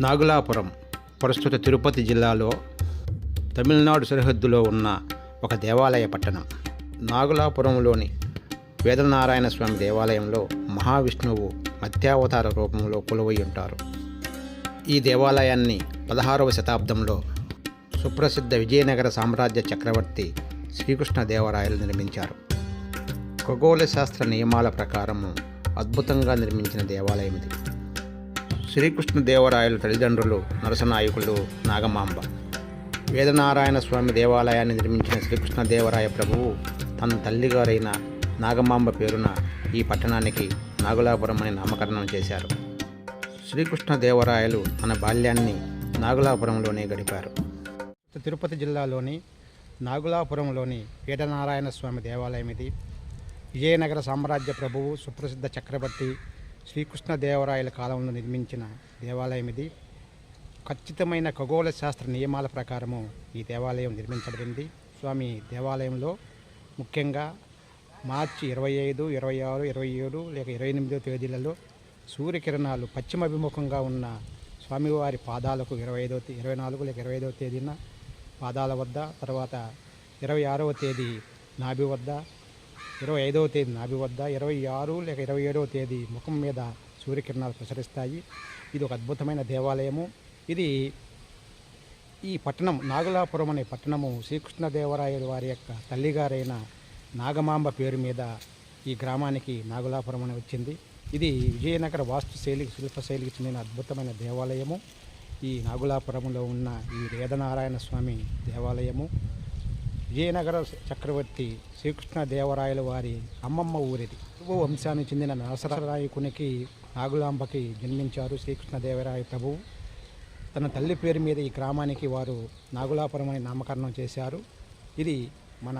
నాగులాపురం ప్రస్తుత తిరుపతి జిల్లాలో తమిళనాడు సరిహద్దులో ఉన్న ఒక దేవాలయ పట్టణం. నాగులాపురంలోని వేదనారాయణ స్వామి దేవాలయంలో మహావిష్ణువు మత్యావతార రూపంలో కొలువై ఉంటారు. ఈ దేవాలయాన్ని పదహారవ శతాబ్దంలో సుప్రసిద్ధ విజయనగర సామ్రాజ్య చక్రవర్తి శ్రీకృష్ణదేవరాయలు నిర్మించారు. ఖగోళ శాస్త్ర నియమాల ప్రకారము అద్భుతంగా నిర్మించిన దేవాలయం ఇది శ్రీకృష్ణదేవరాయల తల్లిదండ్రులు నరసనాయకులు నాగమాంబ. వేదనారాయణ స్వామి దేవాలయాన్ని నిర్మించిన శ్రీకృష్ణదేవరాయ ప్రభువు తన తల్లిగారైన నాగమాంబ పేరున ఈ పట్టణానికి నాగులాపురం అని నామకరణం చేశారు. శ్రీకృష్ణదేవరాయలు తన బాల్యాన్ని నాగులాపురంలోనే గడిపారు. తిరుపతి జిల్లాలోని నాగులాపురంలోని వేదనారాయణ స్వామి దేవాలయం ఇది విజయనగర సామ్రాజ్య ప్రభువు సుప్రసిద్ధ చక్రవర్తి శ్రీకృష్ణదేవరాయల కాలంలో నిర్మించిన దేవాలయం ఇది ఖచ్చితమైన ఖగోళ శాస్త్ర నియమాల ప్రకారము ఈ దేవాలయం నిర్మించబడింది. స్వామి దేవాలయంలో ముఖ్యంగా మార్చి ఇరవై ఐదు ఇరవై ఆరు ఇరవై ఏడు లేక ఇరవై ఎనిమిదో తేదీలలో సూర్యకిరణాలు పశ్చిమాభిముఖంగా ఉన్న స్వామివారి పాదాలకు ఇరవై ఐదో ఇరవై నాలుగు లేక ఇరవై ఐదవ తేదీన పాదాల వద్ద తర్వాత ఇరవై ఆరవ తేదీ నాభి వద్ద ఇరవై ఐదవ తేదీ నాభి వద్ద ఇరవై ఆరు లేక ఇరవై ఏడవ తేదీ ముఖం మీద సూర్యకిరణాలు ప్రసరిస్తాయి. ఇది ఒక అద్భుతమైన దేవాలయము. ఇది ఈ పట్టణం నాగులాపురం అనే పట్టణము శ్రీకృష్ణదేవరాయలు వారి యొక్క తల్లిగారైన నాగమాంబ పేరు మీద ఈ గ్రామానికి నాగులాపురం అని వచ్చింది. ఇది విజయనగర వాస్తుశైలి శిల్పశైలికి చెందిన అద్భుతమైన దేవాలయము. ఈ నాగులాపురంలో ఉన్న ఈ వేదనారాయణ స్వామి దేవాలయము. విజయనగర చక్రవర్తి శ్రీకృష్ణదేవరాయల వారి అమ్మమ్మ ఊరిది. ప్రభు వంశానికి చెందిన నరసరాయకునికి నాగులాంబకి జన్మించారు శ్రీకృష్ణదేవరాయ ప్రభువు తన తల్లి పేరు మీద ఈ గ్రామానికి వారు నాగులాపురం అని నామకరణం చేశారు. ఇది మన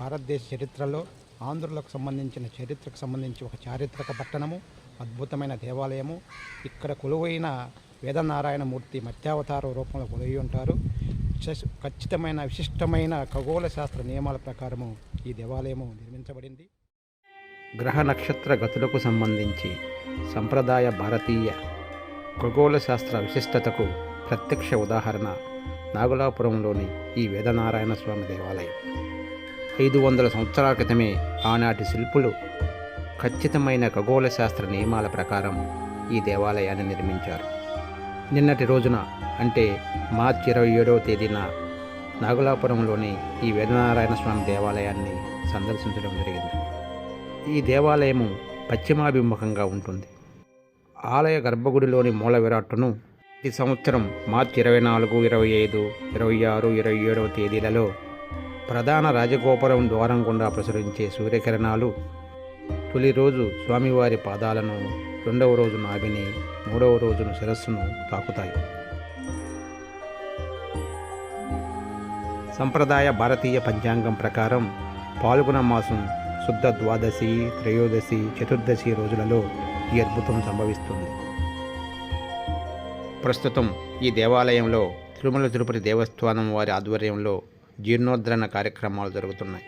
భారతదేశ చరిత్రలో ఆంధ్రులకు సంబంధించిన చరిత్రకు సంబంధించి ఒక చారిత్రక పట్టణము అద్భుతమైన దేవాలయము. ఇక్కడ కొలువైన వేదనారాయణ మూర్తి మత్స్యావతార రూపంలో కొలువై ఉంటారు. ఖచ్చితమైన విశిష్టమైన ఖగోళ శాస్త్ర నియమాల ప్రకారము ఈ దేవాలయము నిర్మించబడింది. గ్రహ నక్షత్ర గతులకు సంబంధించి సంప్రదాయ భారతీయ ఖగోళ శాస్త్ర విశిష్టతకు ప్రత్యక్ష ఉదాహరణ నాగులాపురంలోని ఈ వేదనారాయణ స్వామి దేవాలయం. ఐదు వందల సంవత్సరాల క్రితమే ఆనాటి శిల్పులు ఖచ్చితమైన ఖగోళ శాస్త్ర నియమాల ప్రకారం ఈ దేవాలయాన్ని నిర్మించారు. నిన్నటి రోజున అంటే మార్చి ఇరవై ఏడవ తేదీన నాగులాపురంలోని ఈ వేదనారాయణ స్వామి దేవాలయాన్ని సందర్శించడం జరిగింది. ఈ దేవాలయము పశ్చిమాభిముఖంగా ఉంటుంది. ఆలయ గర్భగుడిలోని మూల విరాట్టును ఈ సంవత్సరం మార్చి ఇరవై నాలుగు ఇరవై ఐదు ఇరవై ఆరు ఇరవై ఏడవ తేదీలలో ప్రధాన రాజగోపురం ద్వారం గుండా ప్రసరించే సూర్యకిరణాలు తొలి రోజు స్వామివారి పాదాలను రెండవ రోజున అగ్ని మూడవ రోజున శిరస్సును తాకుతాయి. సంప్రదాయ భారతీయ పంచాంగం ప్రకారం పాల్గొన మాసం శుద్ధ ద్వాదశి త్రయోదశి చతుర్దశి రోజులలో ఈ అద్భుతం సంభవిస్తుంది. ప్రస్తుతం ఈ దేవాలయంలో తిరుమల తిరుపతి దేవస్థానం వారి ఆధ్వర్యంలో జీర్ణోద్ధరణ కార్యక్రమాలు జరుగుతున్నాయి.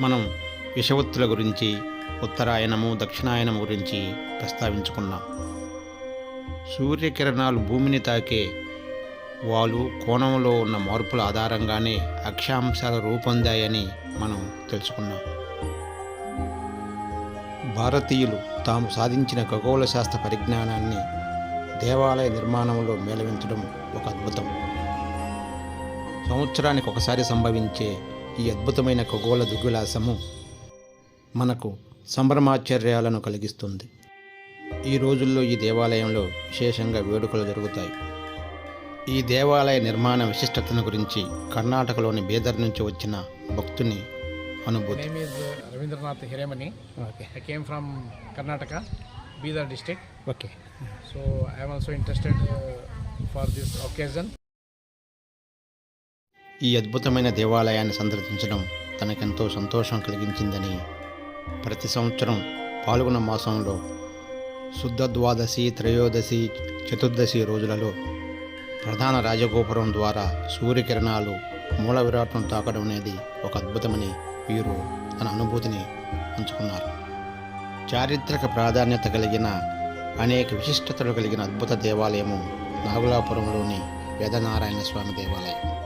మనం విషవత్తుల గురించి ఉత్తరాయణము దక్షిణాయనము గురించి ప్రస్తావించుకున్నాం. సూర్యకిరణాలు భూమిని తాకే వాలు కోణంలో ఉన్న మార్పుల ఆధారంగానే అక్షాంశాలు రూపొందాయని మనం తెలుసుకున్నాం. భారతీయులు తాము సాధించిన ఖగోళ శాస్త్ర పరిజ్ఞానాన్ని దేవాలయ నిర్మాణంలో మేళవించడం ఒక అద్భుతం. సంవత్సరానికి ఒకసారి సంభవించే ఈ అద్భుతమైన ఖగోళ దిగ్విలాసము మనకు సంభ్రమాశ్చర్యాలను కలిగిస్తుంది ఈ రోజుల్లో ఈ దేవాలయంలో విశేషంగా వేడుకలు జరుగుతాయి ఈ దేవాలయ నిర్మాణ విశిష్టతను గురించి కర్ణాటకలోని బీదర్ నుంచి వచ్చిన భక్తుని అనుభూతి Ravindranath Hiremani. Okay I came from Karnataka, Bidar district. Okay am also interested uh, for this occasion. ఈ అద్భుతమైన దేవాలయాన్ని సందర్శించడం తనకెంతో సంతోషం కలిగించిందని ప్రతి సంవత్సరం పాల్గొన మాసంలో శుద్ధ ద్వాదశి త్రయోదశి చతుర్దశి రోజులలో ప్రధాన రాజగోపురం ద్వారా సూర్యకిరణాలు మూల విరాట్ను తాకడం అనేది ఒక అద్భుతమని వీరు తన అనుభూతిని పంచుకున్నారు. చారిత్రక ప్రాధాన్యత కలిగిన అనేక విశిష్టతలు కలిగిన అద్భుత దేవాలయము నాగులాపురంలోని వేదనారాయణ స్వామి దేవాలయం.